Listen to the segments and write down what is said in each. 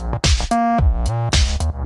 Bye.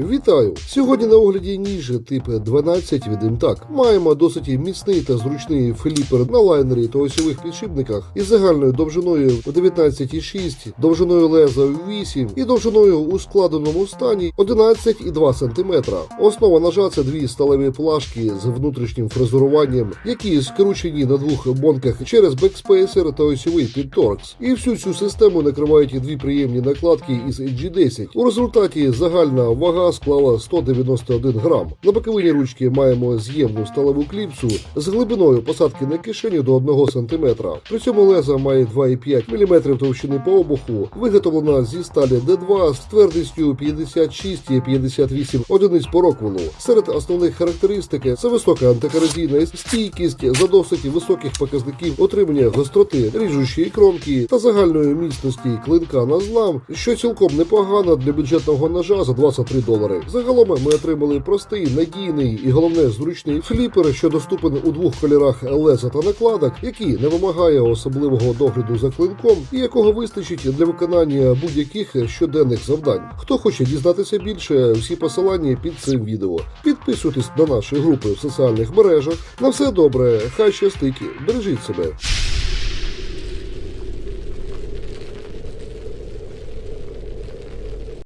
Вітаю! Сьогодні на огляді ніж тип 12 від Імтак. Маємо досить міцний та зручний фліпер на лайнері та осьових підшипниках із загальною довжиною в 19,6, довжиною леза 8 і довжиною у складеному стані 11,2 см. Основа ножа це дві сталеві плашки з внутрішнім фрезеруванням, які скручені на двох бонках через бекспейсер та осьовий підторкс. І всю цю систему накривають дві приємні накладки із G10. У результаті загальна вага склала 191 грам. На боковині ручки маємо з'ємну сталеву кліпсу з глибиною посадки на кишеню до 1 см. При цьому леза має 2,5 мм товщини по обуху, виготовлена зі сталі D2 з твердістю 56,58 одиниць по роквелу. Серед основних характеристик це висока антикорозійна стійкість за досить високих показників отримання гостроти ріжучої кромки та загальної міцності клинка на злам, що цілком непогано для бюджетного ножа за 23 долари. Загалом ми отримали простий, надійний і головне зручний фліпер, що доступен у двох кольорах леза та накладок, який не вимагає особливого догляду за клинком і якого вистачить для виконання будь-яких щоденних завдань. Хто хоче дізнатися більше, всі посилання під цим відео. Підписуйтесь на наші групи в соціальних мережах. На все добре, хай щастить, бережіть себе.